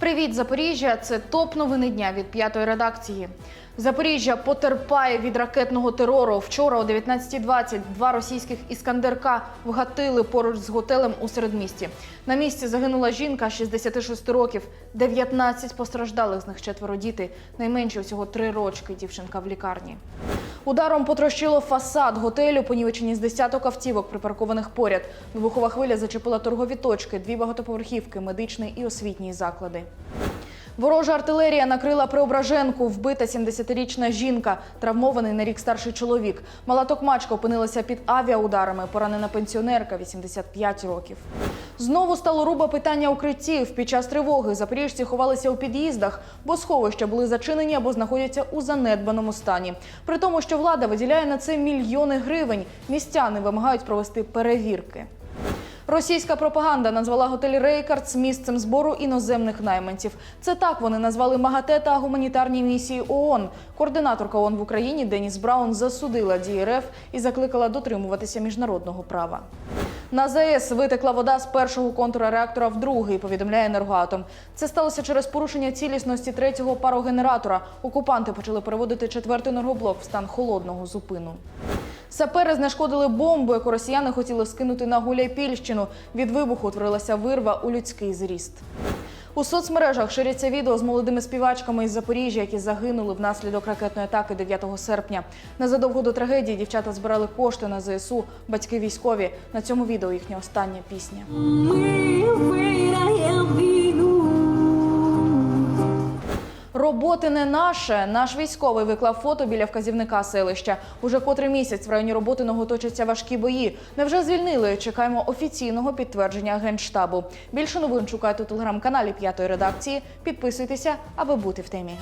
Привіт, Запоріжжя! Це топ новини дня від п'ятої редакції. Запоріжжя потерпає від ракетного терору. Вчора о 19.20 два російських іскандерка вгатили поруч з готелем у середмісті. На місці загинула жінка 66 років. 19 постраждалих з них четверо діти. Найменше всього три рочки. Дівчинка в лікарні. Ударом потрощило фасад готелю, понівечені з десяток автівок, припаркованих поряд. Вибухова хвиля зачепила торгові точки, дві багатоповерхівки, медичний і освітній заклади. Ворожа артилерія накрила Преображенку, вбита 70-річна жінка, травмований на рік старший чоловік. Мала токмачка опинилася під авіаударами, поранена пенсіонерка 85 років. Знову стало руба питання укриттів. Під час тривоги запоріжці ховалися у під'їздах, бо сховища були зачинені або знаходяться у занедбаному стані. При тому, що влада виділяє на це мільйони гривень, містяни вимагають провести перевірки. Російська пропаганда назвала готель Рейкардс місцем збору іноземних найманців. Це так вони назвали МАГАТЕ та гуманітарні місії ООН. Координаторка ООН в Україні Деніс Браун засудила дії РФ і закликала дотримуватися міжнародного права. На ЗАЕС витекла вода з першого контура реактора в другий, повідомляє енергоатом. Це сталося через порушення цілісності третього парогенератора. Окупанти почали переводити четвертий енергоблок в стан холодного зупину. Сапери знешкодили бомбу, яку росіяни хотіли скинути на Гуляйпільщину. Від вибуху утворилася вирва у людський зріст. У соцмережах ширяться відео з молодими співачками із Запоріжжя, які загинули внаслідок ракетної атаки 9 серпня. Незадовго до трагедії дівчата збирали кошти на ЗСУ, батьки військові. На цьому відео їхня остання пісня. Ми виграємо Роботи не наше. Наш військовий виклав фото біля вказівника селища. Уже котрий місяць в районі роботиного точаться важкі бої. Невже звільнили? Чекаємо офіційного підтвердження генштабу. Більше новин шукайте у телеграм-каналі п'ятої редакції. Підписуйтеся, аби бути в темі.